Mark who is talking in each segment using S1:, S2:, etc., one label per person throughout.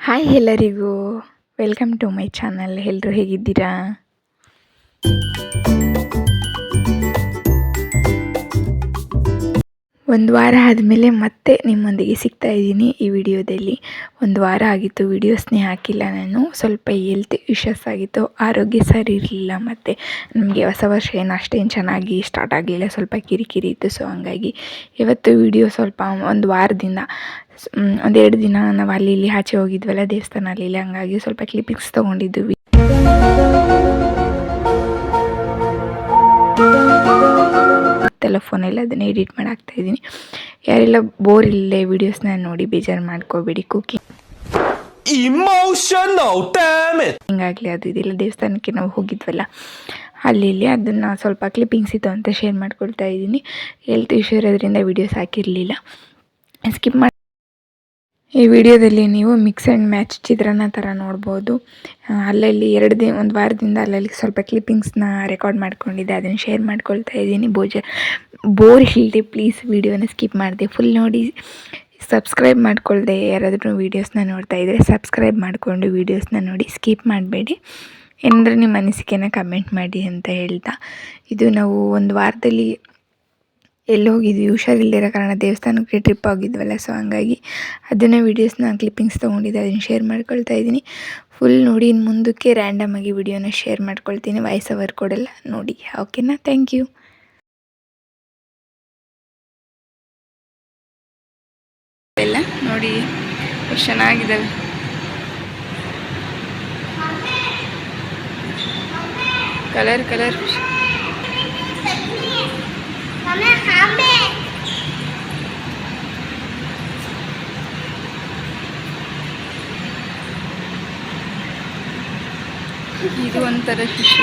S1: Hi ಎಲ್ಲರಿಗೂ. Welcome to my channel ಎಲ್ಲರೂ ಹೇಗಿದ್ದೀರಾ? ಒಂದು ವಾರ ಆದಮೇಲೆ ಮತ್ತೆ ನಿಮ್ಮೊಂದಿಗೆ ಸಿಗ್ತಾ ಇದ್ದೀನಿ ಈ ವಿಡಿಯೋದಲ್ಲಿ. ಒಂದು ವಾರ ಆಗಿತ್ತು ವಿಡಿಯೋಸ್ನೇ ಹಾಕಿಲ್ಲ ನಾನು. ಸ್ವಲ್ಪ ಹೆಲ್ತ್ ಇಶ್ಯೂಸ್ ಆಗಿತ್ತು, ಆರೋಗ್ಯ ಸರಿ ಇರಲಿಲ್ಲ ಮತ್ತು ನಮಗೆ ಹೊಸ ವರ್ಷ ಏನು ಅಷ್ಟೇನು ಚೆನ್ನಾಗಿ ಸ್ಟಾರ್ಟ್ ಆಗಲಿಲ್ಲ, ಸ್ವಲ್ಪ ಕಿರಿಕಿರಿ ಇತ್ತು. ಸೊ ಹಂಗಾಗಿ ಇವತ್ತು ವಿಡಿಯೋ ಸ್ವಲ್ಪ ಒಂದು ವಾರದಿಂದ ಒಂದೆರಡು ದಿನ ನಾವು ಅಲ್ಲಿ ಇಲ್ಲಿ ಆಚೆ ಹೋಗಿದ್ವಲ್ಲ ದೇವಸ್ಥಾನ ಅಲ್ಲಿ, ಹಂಗಾಗಿ ಸ್ವಲ್ಪ ಕ್ಲಿಪ್ಪಿಂಗ್ಸ್ ತೊಗೊಂಡಿದ್ವಿ. ಫೋನಲ್ಲಿ ಅದನ್ನ ಎಡಿಟ್ ಮಾಡಿ ಹಾಕ್ತಾ ಇದ್ದೀನಿ. ಯಾರೆಲ್ಲ ಬೋರ್ ಇಲ್ಲೇ ವೀಡಿಯೋಸ್ನ ನೋಡಿ ಬೇಜಾರು ಮಾಡ್ಕೋಬೇಡಿ ಕುಕಿಂಗ್
S2: ಇಮೋಷನ್ damn it!
S1: ಹಿಂಗಾಗಲಿ ಅದು ಇದಿಲ್ಲ ದೇವಸ್ಥಾನಕ್ಕೆ ನಾವು ಹೋಗಿದ್ವಲ್ಲ ಅಲ್ಲಿ ಇಲ್ಲಿ ಅದನ್ನು ಸ್ವಲ್ಪ ಕ್ಲಿಪ್ಪಿಂಗ್ಸ್ ಇತ್ತು ಅಂತ ಶೇರ್ ಮಾಡ್ಕೊಳ್ತಾ ಇದ್ದೀನಿ. ಹೆಲ್ತ್ ಇಶ್ಯೂ ಇರೋದ್ರಿಂದ ವೀಡಿಯೋಸ್ ಹಾಕಿರಲಿಲ್ಲ. ಸ್ಕಿಪ್ ಮಾಡಿ ಈ ವಿಡಿಯೋದಲ್ಲಿ ನೀವು ಮಿಕ್ಸ್ ಆ್ಯಂಡ್ ಮ್ಯಾಚ್ ಚಿತ್ರನ ಥರ ನೋಡ್ಬೋದು. ಅಲ್ಲಲ್ಲಿ ಎರಡು ದಿನ ಒಂದು ವಾರದಿಂದ ಅಲ್ಲಲ್ಲಿ ಸ್ವಲ್ಪ ಕ್ಲಿಪ್ಪಿಂಗ್ಸ್ನ ರೆಕಾರ್ಡ್ ಮಾಡ್ಕೊಂಡಿದ್ದೆ. ಅದನ್ನು ಶೇರ್ ಮಾಡ್ಕೊಳ್ತಾ ಇದ್ದೀನಿ. ಬೋಜ ಬೋರ್ ಇಲ್ಲದೆ ಪ್ಲೀಸ್ ವೀಡಿಯೋನ ಸ್ಕಿಪ್ ಮಾಡಿದೆ. ಫುಲ್ ನೋಡಿ ಸಬ್ಸ್ಕ್ರೈಬ್ ಮಾಡ್ಕೊಳ್ದೆ. ಯಾರಾದರೂ ವೀಡಿಯೋಸ್ನ ನೋಡ್ತಾ ಇದ್ದರೆ ಸಬ್ಸ್ಕ್ರೈಬ್ ಮಾಡಿಕೊಂಡು ವೀಡಿಯೋಸ್ನ ನೋಡಿ ಸ್ಕಿಪ್ ಮಾಡಬೇಡಿ. ಏನಾದರೂ ನಿಮ್ಮ ಅನಿಸಿಕೆನ ಕಮೆಂಟ್ ಮಾಡಿ ಅಂತ ಹೇಳ್ತಾ. ಇದು ನಾವು ಒಂದು ವಾರದಲ್ಲಿ ಎಲ್ಲಿ ಹೋಗಿದ್ವಿ ಹುಷಾರಿಲ್ಲದಿರೋ ಕಾರಣ ದೇವಸ್ಥಾನಕ್ಕೆ ಟ್ರಿಪ್ ಆಗಿದ್ವಲ್ಲ. ಸೊ ಹಂಗಾಗಿ ಅದನ್ನೇ ವೀಡಿಯೋಸ್ನ ಕ್ಲಿಪ್ಪಿಂಗ್ಸ್ ತೊಗೊಂಡಿದ್ದೆ ಅದನ್ನು ಶೇರ್ ಮಾಡ್ಕೊಳ್ತಾ ಇದ್ದೀನಿ. ಫುಲ್ ನೋಡಿ ಇನ್ನು ಮುಂದಕ್ಕೆ ರ್ಯಾಂಡಮ್ ಆಗಿ ವಿಡಿಯೋನ ಶೇರ್ ಮಾಡ್ಕೊಳ್ತೀನಿ ವಾಯ್ಸ್ ಅವರ್ ಕೊಡಲ್ಲ ನೋಡಿ. ಓಕೆನಾ ಥ್ಯಾಂಕ್ ಯು ಎಲ್ಲ ನೋಡಿ, ಚೆನ್ನಾಗಿದ್ದಾವೆ. ಕಲರ್ ಕಲರ್ ಇದು ಒಂಥರ ಫಿಶ್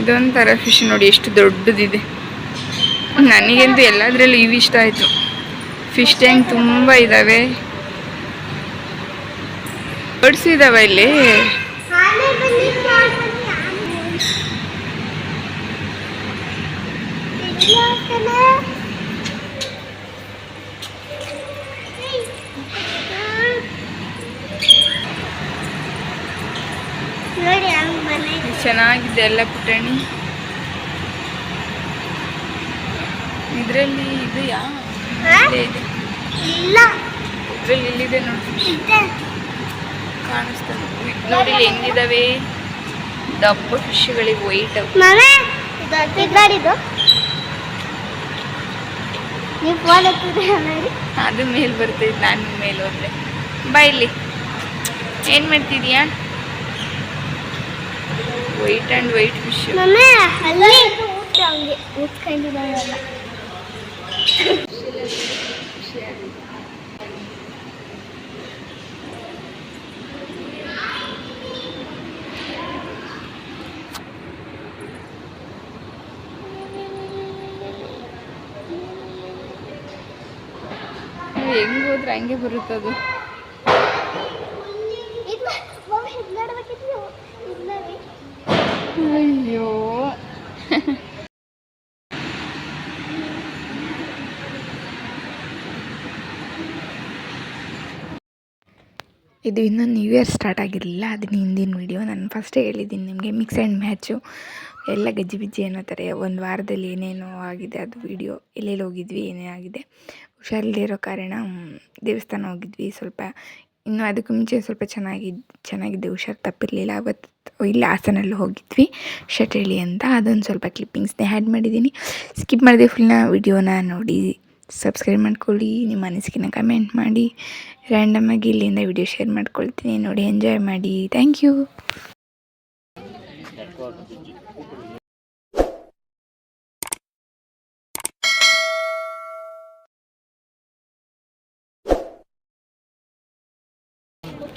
S1: ಇದೊಂಥರ ಫಿಶ್ ನೋಡಿ ಎಷ್ಟು ದೊಡ್ಡದಿದೆ. ನನಗಂತೂ ಎಲ್ಲದರಲ್ಲೂ ಇವು ಇಷ್ಟ ಆಯಿತು. ಫಿಶ್ ಟ್ಯಾಂಕ್ ತುಂಬ ಇದ್ದಾವೆ ಬರ್ಡ್ಸ್ ಇದ್ದಾವೆ ಇಲ್ಲಿ
S3: ನೋಡಿ ಹಂಗ್ ಮನೆ
S1: ಎಷ್ಟ್ ಚೆನ್ನಾಗಿದೆ ಎಲ್ಲ ಪುಟಾಣಿ. ಇದರಲ್ಲಿ ಇದು? ಇದೆ. ಇಲ್ಲಿದೆ ನೋಡಿ. ಕಾಣಿಸ್ತದೆ ನೋಡಿ ಹೆಂಗಿದಾವೆ. ದಪ್ಪ ಫಿಶ್ಗಳಿಗೆ ವೈಟ್. ಅದು ಮೇಲೆ ಬರ್ತೈತೆ ನಾನು ಮೇಲೆ ಹೋದ್ರೆ ಬಾಯಿಲಿ ಇಲ್ಲಿ. ಏನು ಮಾಡ್ತಿದ್ಯಾ? ವೈಟ್ ಆ್ಯಂಡ್ ವೈಟ್ ಫಿಶ್
S3: ಹಂಗೆ
S1: ಹೋದ್ರೆ ಹಂಗೆ ಬರುತ್ತದು
S3: ಇದು
S1: ಅಯ್ಯೋ. ಇದು ಇನ್ನೂ ನ್ಯೂ ಇಯರ್ ಸ್ಟಾರ್ಟ್ ಆಗಿರಲಿಲ್ಲ. ಅದನ್ನ ಹಿಂದಿನ ವಿಡಿಯೋ ನಾನು ಫಸ್ಟೇ ಹೇಳಿದ್ದೀನಿ ನಿಮಗೆ. ಮಿಕ್ಸ್ ಆ್ಯಂಡ್ ಮ್ಯಾಚು ಎಲ್ಲ ಗಜ್ಜಿಬಿಜ್ಜಿ ಅನ್ನೋ ಥರ ಒಂದು ವಾರದಲ್ಲಿ ಏನೇನೋ ಆಗಿದೆ ಅದು ವಿಡಿಯೋ ಎಲ್ಲೆಲ್ಲಿ ಹೋಗಿದ್ವಿ ಏನೇ ಆಗಿದೆ. ಹುಷಾರಿಲ್ಲದೆ ಇರೋ ಕಾರಣ, ದೇವಸ್ಥಾನ ಹೋಗಿದ್ವಿ. ಸ್ವಲ್ಪ ಇನ್ನು ಅದಕ್ಕೆ ಮುಂಚೆ ಸ್ವಲ್ಪ ಚೆನ್ನಾಗಿ ಚೆನ್ನಾಗಿದ್ದೆ ಹುಷಾರು ತಪ್ಪಿರಲಿಲ್ಲ. ಅವತ್ತು ಇಲ್ಲಿ ಹಾಸನಲ್ಲಿ ಹೋಗಿದ್ವಿ. ಶಟಳಿ ಅಂತ. ಅದೊಂದು ಸ್ವಲ್ಪ ಕ್ಲಿಪ್ಪಿಂಗ್ಸ್ನೇ ಆ್ಯಡ್ ಮಾಡಿದ್ದೀನಿ ಸ್ಕಿಪ್ ಮಾಡಿದೆ ಫುಲ್ನ ವಿಡಿಯೋನ ನೋಡಿ ಸಬ್ಸ್ಕ್ರೈಬ್ ಮಾಡ್ಕೊಳ್ಳಿ, ನಿಮ್ಮ ಅನಿಸಿಕೆನ ಕಮೆಂಟ್ ಮಾಡಿ. ರ್ಯಾಂಡಮಾಗಿ ಇಲ್ಲಿಂದ ವಿಡಿಯೋ ಶೇರ್ ಮಾಡ್ಕೊಳ್ತೀನಿ. ನೋಡಿ ಎಂಜಾಯ್ ಮಾಡಿ. ಥ್ಯಾಂಕ್ ಯು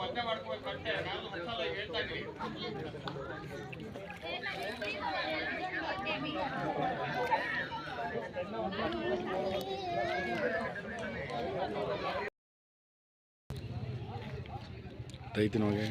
S1: ಅಕ್ಕಪ್ಪ ಇಷ್ಟು ನಾನು ಕೂರ್ಸಿದಿ ಹೇಳ್ತಾ
S4: ಐತಿ ನಮಗೆ